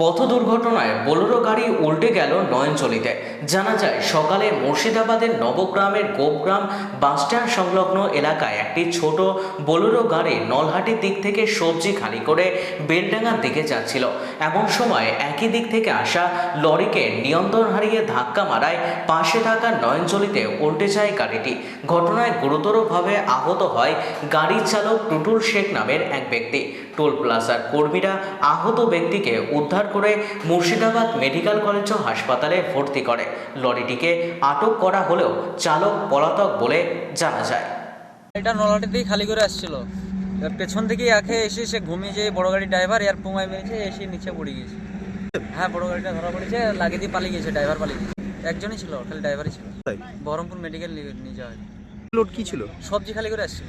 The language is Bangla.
পথ দুর্ঘটনায় বোলেরো গাড়ি উল্টে গেল নয়নচলিতে। জানা যায়, সকালে মুর্শিদাবাদের নবগ্রামের গোপগ্রাম বাসস্ট্যান্ড সংলগ্ন এলাকায় একটি ছোট বোলেরো গাড়ি নলহাটির দিক থেকে সবজি খালি করে বেলডাঙ্গার দিকে যাচ্ছিল। এমন সময় একই দিক থেকে আসা লরিকে নিয়ন্ত্রণ হারিয়ে ধাক্কা মারায় পাশে থাকা নয়নচলিতে উল্টে যায় গাড়িটি। ঘটনায় গুরুতরভাবে আহত হয় গাড়ির চালক টুটুল শেখ নামের এক ব্যক্তি। টোল প্লাজার কর্মীরা আহত ব্যক্তিকে উদ্ধার করে মুর্শিদাবাদ মেডিকেল কলেজ ও হাসপাতালে ভর্তি করে। লরিটিকে আটক করা হলেও চালক পলাতক বলে জানা যায়। এটা নলহাটি দিয়ে খালি করে আসছিল। এবার পেছন থেকে একে এসে সে ঘুমিয়ে যে বড় গাড়ি ড্রাইভার এর পোঙায় মেরেছে এসে নিচে পড়ে গেছে হ্যাঁ বড় গাড়িটা ধরা পড়েছে লাগিয়ে দিয়ে পালিয়ে গেছে ড্রাইভার পালিয়ে গেছে একজনই ছিল খালি ড্রাইভারই ছিল? বহরমপুর মেডিকেল নিয়ে যাওয়া হয় লোড কি ছিল? সবজি খালি করে আসছিল।